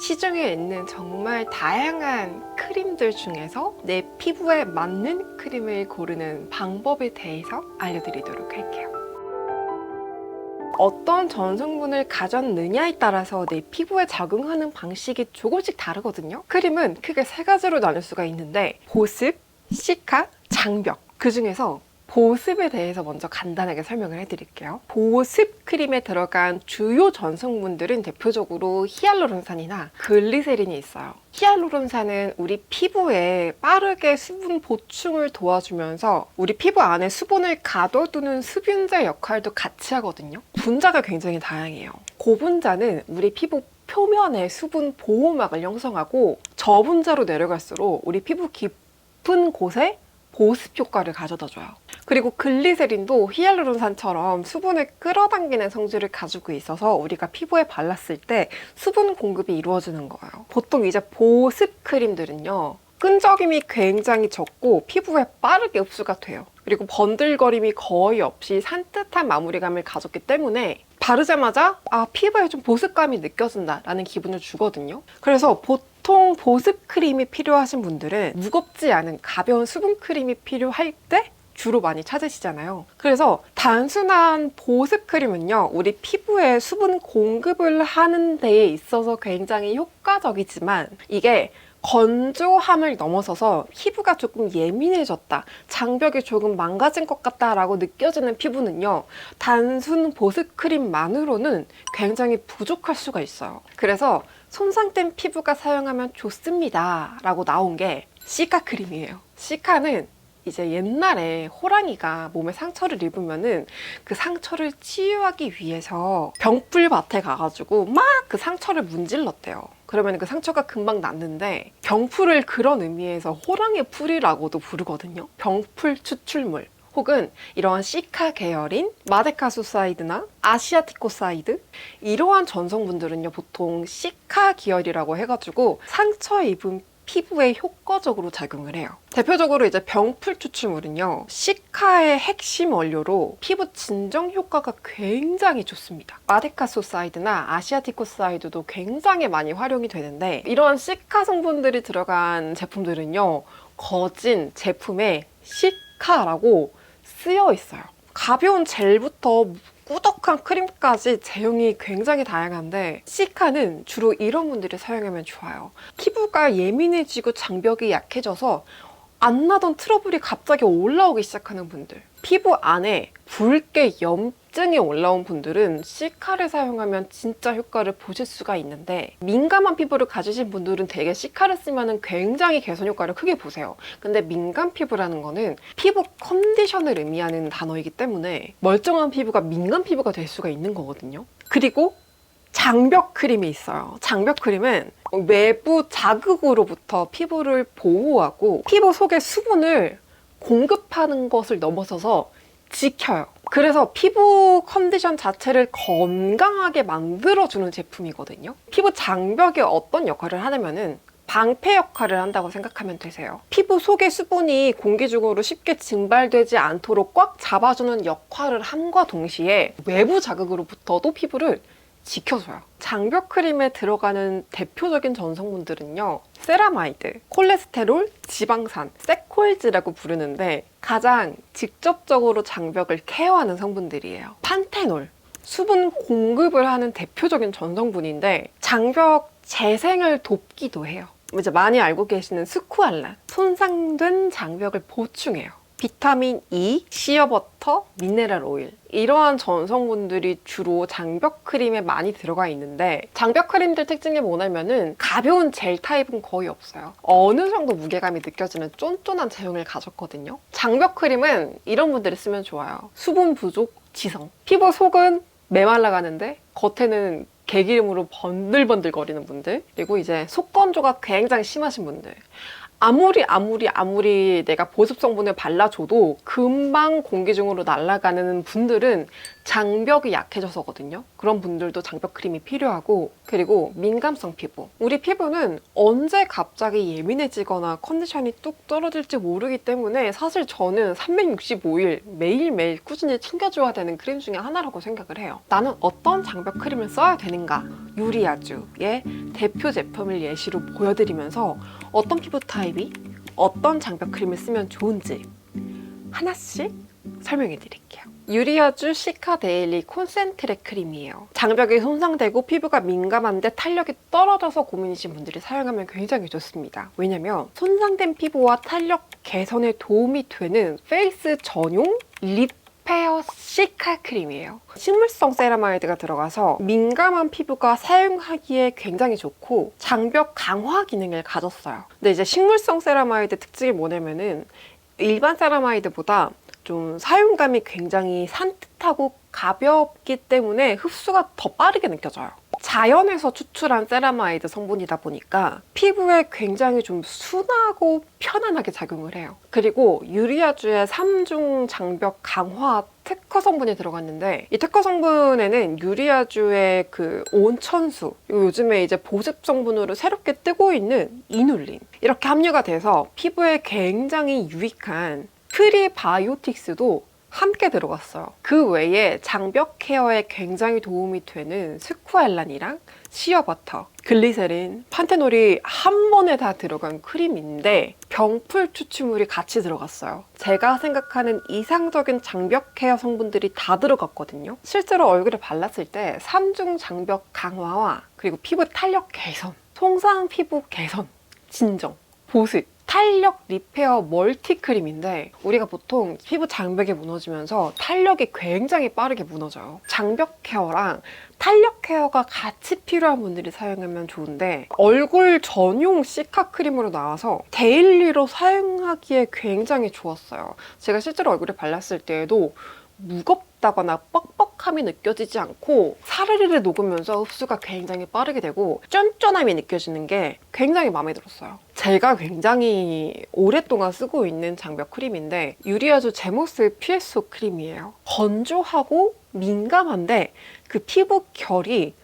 시중에 있는 정말 다양한 크림들 중에서 내 피부에 맞는 크림을 고르는 방법에 대해서 알려드리도록 할게요. 어떤 전성분을 가졌느냐에 따라서 내 피부에 적응하는 방식이 조금씩 다르거든요. 크림은 크게 세 가지로 나눌 수가 있는데 보습, 시카, 장벽. 그 중에서 보습에 대해서 먼저 간단하게 설명을 해드릴게요. 보습 크림에 들어간 주요 전성분들은 대표적으로 히알루론산이나 글리세린이 있어요. 히알루론산은 우리 피부에 빠르게 수분 보충을 도와주면서 우리 피부 안에 수분을 가둬두는 수분자 역할도 같이 하거든요. 분자가 굉장히 다양해요. 고분자는 우리 피부 표면에 수분 보호막을 형성하고 저분자로 내려갈수록 우리 피부 깊은 곳에 보습 효과를 가져다 줘요. 그리고 글리세린도 히알루론산처럼 수분을 끌어당기는 성질을 가지고 있어서 우리가 피부에 발랐을 때 수분 공급이 이루어지는 거예요. 보통 이제 보습 크림들은요. 끈적임이 굉장히 적고 피부에 빠르게 흡수가 돼요. 그리고 번들거림이 거의 없이 산뜻한 마무리감을 가졌기 때문에 바르자마자 아 피부에 좀 보습감이 느껴진다라는 기분을 주거든요. 그래서 보통 보습 크림이 필요하신 분들은 무겁지 않은 가벼운 수분 크림이 필요할 때 주로 많이 찾으시잖아요. 그래서 단순한 보습 크림은요, 우리 피부에 수분 공급을 하는 데에 있어서 굉장히 효과적이지만 이게 건조함을 넘어서서 피부가 조금 예민해졌다, 장벽이 조금 망가진 것 같다라고 느껴지는 피부는요, 단순 보습 크림만으로는 굉장히 부족할 수가 있어요. 그래서 손상된 피부가 사용하면 좋습니다. 라고 나온 게 시카 크림이에요. 시카는 이제 옛날에 호랑이가 몸에 상처를 입으면은 그 상처를 치유하기 위해서 병풀밭에 가가지고 막 그 상처를 문질렀대요. 그러면 그 상처가 금방 낫는데 병풀을 그런 의미에서 호랑이 풀이라고도 부르거든요. 병풀 추출물. 혹은 이러한 시카 계열인 마데카소사이드나 아시아티코사이드 이러한 전성분들은요 보통 시카 계열이라고 해가지고 상처 입은 피부에 효과적으로 작용을 해요. 대표적으로 이제 병풀 추출물은요, 시카의 핵심 원료로 피부 진정 효과가 굉장히 좋습니다. 마데카소사이드나 아시아티코사이드도 굉장히 많이 활용이 되는데, 이런 시카 성분들이 들어간 제품들은요, 거진 제품에 시카라고 쓰여 있어요. 가벼운 젤부터 꾸덕한 크림까지 제형이 굉장히 다양한데 시카는 주로 이런 분들이 사용하면 좋아요. 피부가 예민해지고 장벽이 약해져서 안 나던 트러블이 갑자기 올라오기 시작하는 분들 피부 안에 붉게 염증이 올라온 분들은 시카를 사용하면 진짜 효과를 보실 수가 있는데 민감한 피부를 가지신 분들은 되게 시카를 쓰면 굉장히 개선 효과를 크게 보세요. 근데 민감 피부라는 거는 피부 컨디션을 의미하는 단어이기 때문에 멀쩡한 피부가 민감 피부가 될 수가 있는 거거든요. 그리고 장벽 크림이 있어요. 장벽 크림은 외부 자극으로부터 피부를 보호하고 피부 속의 수분을 공급하는 것을 넘어서서 지켜요. 그래서 피부 컨디션 자체를 건강하게 만들어주는 제품이거든요. 피부 장벽이 어떤 역할을 하냐면은 방패 역할을 한다고 생각하면 되세요. 피부 속의 수분이 공기 중으로 쉽게 증발되지 않도록 꽉 잡아주는 역할을 함과 동시에 외부 자극으로부터도 피부를 지켜줘요. 장벽 크림에 들어가는 대표적인 전성분들은요. 세라마이드, 콜레스테롤, 지방산, 세콜즈라고 부르는데 가장 직접적으로 장벽을 케어하는 성분들이에요. 판테놀, 수분 공급을 하는 대표적인 전성분인데 장벽 재생을 돕기도 해요. 이제 많이 알고 계시는 스쿠알란, 손상된 장벽을 보충해요. 비타민 E, 시어버터, 미네랄 오일 이러한 전성분들이 주로 장벽 크림에 많이 들어가 있는데 장벽 크림들 특징이 뭐냐면은 가벼운 젤 타입은 거의 없어요. 어느 정도 무게감이 느껴지는 쫀쫀한 제형을 가졌거든요. 장벽 크림은 이런 분들이 쓰면 좋아요. 수분 부족, 지성. 피부 속은 메말라가는데 겉에는 개기름으로 번들번들 거리는 분들 그리고 이제 속건조가 굉장히 심하신 분들 아무리 아무리 아무리 내가 보습 성분을 발라줘도 금방 공기 중으로 날아가는 분들은 장벽이 약해져서거든요. 그런 분들도 장벽 크림이 필요하고 그리고 민감성 피부. 우리 피부는 언제 갑자기 예민해지거나 컨디션이 뚝 떨어질지 모르기 때문에 사실 저는 365일 매일매일 꾸준히 챙겨줘야 되는 크림 중에 하나라고 생각을 해요. 나는 어떤 장벽 크림을 써야 되는가? 유리아주의 대표 제품을 예시로 보여드리면서 어떤 피부 타입이 어떤 장벽 크림을 쓰면 좋은지 하나씩 설명해 드릴게요. 유리아주 시카 데일리 콘센트레 크림이에요. 장벽이 손상되고 피부가 민감한데 탄력이 떨어져서 고민이신 분들이 사용하면 굉장히 좋습니다. 왜냐면 손상된 피부와 탄력 개선에 도움이 되는 페이스 전용 립 페어 시카 크림이에요. 식물성 세라마이드가 들어가서 민감한 피부가 사용하기에 굉장히 좋고 장벽 강화 기능을 가졌어요. 근데 이제 식물성 세라마이드 특징이 뭐냐면은 일반 세라마이드보다 좀 사용감이 굉장히 산뜻하고 가볍기 때문에 흡수가 더 빠르게 느껴져요. 자연에서 추출한 세라마이드 성분이다 보니까 피부에 굉장히 좀 순하고 편안하게 작용을 해요. 그리고 유리아주의 3중 장벽 강화 특허 성분이 들어갔는데 이 특허 성분에는 유리아주의 그 온천수 요즘에 이제 보습 성분으로 새롭게 뜨고 있는 이눌린 이렇게 함유가 돼서 피부에 굉장히 유익한 프리바이오틱스도 함께 들어갔어요. 그 외에 장벽 케어에 굉장히 도움이 되는 스쿠알란이랑 시어버터, 글리세린, 판테놀이 한 번에 다 들어간 크림인데 병풀 추출물이 같이 들어갔어요. 제가 생각하는 이상적인 장벽 케어 성분들이 다 들어갔거든요. 실제로 얼굴에 발랐을 때 3중 장벽 강화와 그리고 피부 탄력 개선, 손상 피부 개선, 진정, 보습, 탄력 리페어 멀티 크림인데 우리가 보통 피부 장벽이 무너지면서 탄력이 굉장히 빠르게 무너져요. 장벽 케어랑 탄력 케어가 같이 필요한 분들이 사용하면 좋은데 얼굴 전용 시카 크림으로 나와서 데일리로 사용하기에 굉장히 좋았어요. 제가 실제로 얼굴에 발랐을 때에도 무겁 다거나 뻑뻑함이 느껴지지 않고 사르르르 녹으면서 흡수가 굉장히 빠르게 되고 쫀쫀함이 느껴지는 게 굉장히 마음에 들었어요. 제가 굉장히 오랫동안 쓰고 있는 장벽 크림인데 유리아주 제모스 PSO 크림이에요. 건조하고 민감한데 그 피부 결이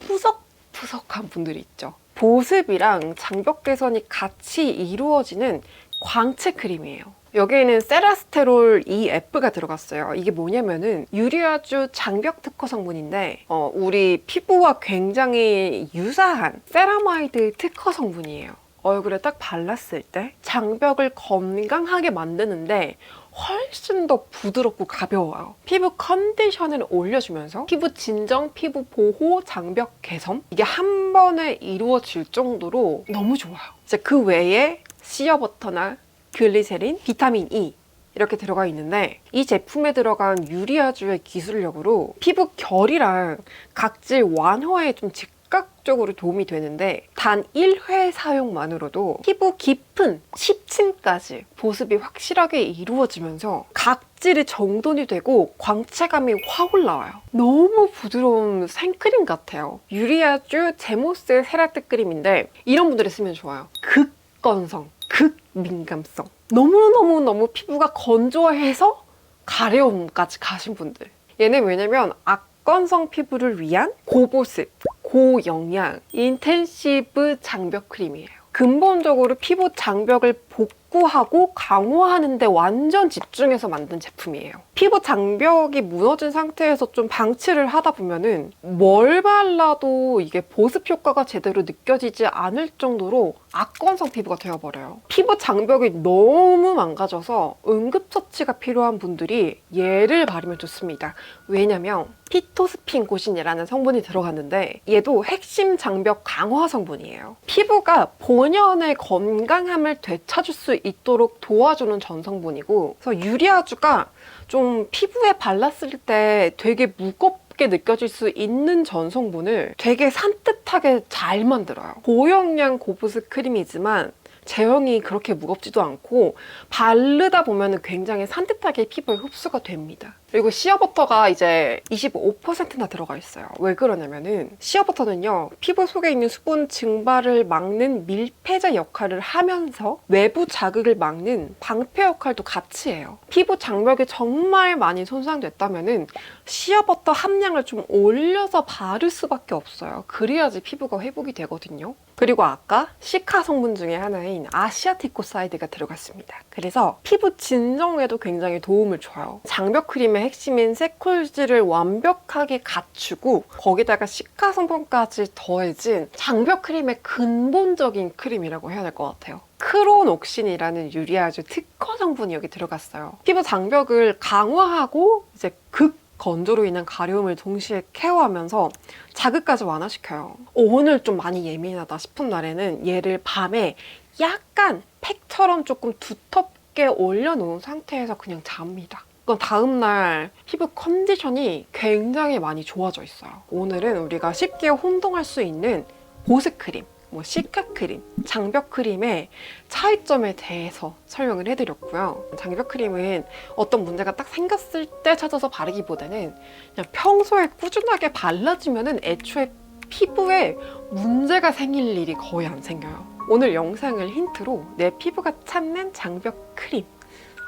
푸석푸석한 분들이 있죠. 보습이랑 장벽 개선이 같이 이루어지는 광채 크림이에요. 여기에는 세라스테롤 EF가 들어갔어요. 이게 뭐냐면은 유리아주 장벽 특허 성분인데 어, 우리 피부와 굉장히 유사한 세라마이드 특허 성분이에요. 얼굴에 딱 발랐을 때 장벽을 건강하게 만드는데 훨씬 더 부드럽고 가벼워요. 피부 컨디션을 올려주면서 피부 진정, 피부 보호, 장벽 개선 이게 한 번에 이루어질 정도로 너무 좋아요. 그 외에 시어버터나 글리세린, 비타민 E 이렇게 들어가 있는데 이 제품에 들어간 유리아주의 기술력으로 피부 결이랑 각질 완화에 좀 즉각적으로 도움이 되는데 단 1회 사용만으로도 피부 깊은 10층까지 보습이 확실하게 이루어지면서 각질이 정돈이 되고 광채감이 확 올라와요. 너무 부드러운 생크림 같아요. 유리아주 제모스 세라트 크림인데 이런 분들이 쓰면 좋아요. 극 건성, 극민감성. 너무너무너무 피부가 건조해서 가려움까지 가신 분들. 얘는 왜냐면 악건성 피부를 위한 고보습, 고영양, 인텐시브 장벽 크림이에요. 근본적으로 피부 장벽을 복구하고 강화하는데 완전 집중해서 만든 제품이에요. 피부 장벽이 무너진 상태에서 좀 방치를 하다 보면은 뭘 발라도 이게 보습 효과가 제대로 느껴지지 않을 정도로 악건성 피부가 되어버려요. 피부 장벽이 너무 망가져서 응급처치가 필요한 분들이 얘를 바르면 좋습니다. 왜냐면 피토스핀 고신이라는 성분이 들어갔는데 얘도 핵심 장벽 강화 성분이에요. 피부가 본연의 건강함을 되찾을 수 있도록 도와주는 전성분이고 그래서 유리아주가 좀 피부에 발랐을 때 되게 무겁게 느껴질 수 있는 전성분을 되게 산뜻하게 잘 만들어요. 고영양 고부스 크림이지만 제형이 그렇게 무겁지도 않고 바르다 보면 굉장히 산뜻하게 피부에 흡수가 됩니다. 그리고 시어버터가 이제 25%나 들어가 있어요. 왜 그러냐면은 시어버터는요 피부 속에 있는 수분 증발을 막는 밀폐제 역할을 하면서 외부 자극을 막는 방패 역할도 같이 해요. 피부 장벽이 정말 많이 손상됐다면은 시어버터 함량을 좀 올려서 바를 수밖에 없어요. 그래야지 피부가 회복이 되거든요. 그리고 아까 시카 성분 중에 하나인 아시아티코사이드가 들어갔습니다. 그래서 피부 진정에도 굉장히 도움을 줘요. 장벽 크림의 핵심인 세콜지를 완벽하게 갖추고 거기다가 시카 성분까지 더해진 장벽 크림의 근본적인 크림이라고 해야 될 것 같아요. 크론옥신이라는 유리아주 특허 성분이 여기 들어갔어요. 피부 장벽을 강화하고 이제 극 건조로 인한 가려움을 동시에 케어하면서 자극까지 완화시켜요. 어, 오늘 좀 많이 예민하다 싶은 날에는 얘를 밤에 약간 팩처럼 조금 두텁게 올려놓은 상태에서 그냥 잡니다. 그럼 다음날 피부 컨디션이 굉장히 많이 좋아져 있어요. 오늘은 우리가 쉽게 혼동할 수 있는 보습 크림, 뭐 시카 크림, 장벽 크림의 차이점에 대해서 설명을 해드렸고요. 장벽 크림은 어떤 문제가 딱 생겼을 때 찾아서 바르기보다는 그냥 평소에 꾸준하게 발라주면은 애초에 피부에 문제가 생길 일이 거의 안 생겨요. 오늘 영상을 힌트로 내 피부가 찾는 장벽 크림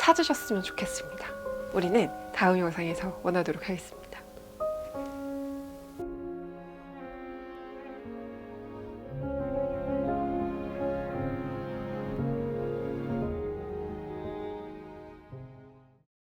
찾으셨으면 좋겠습니다. 우리는 다음 영상에서 만나도록 하겠습니다.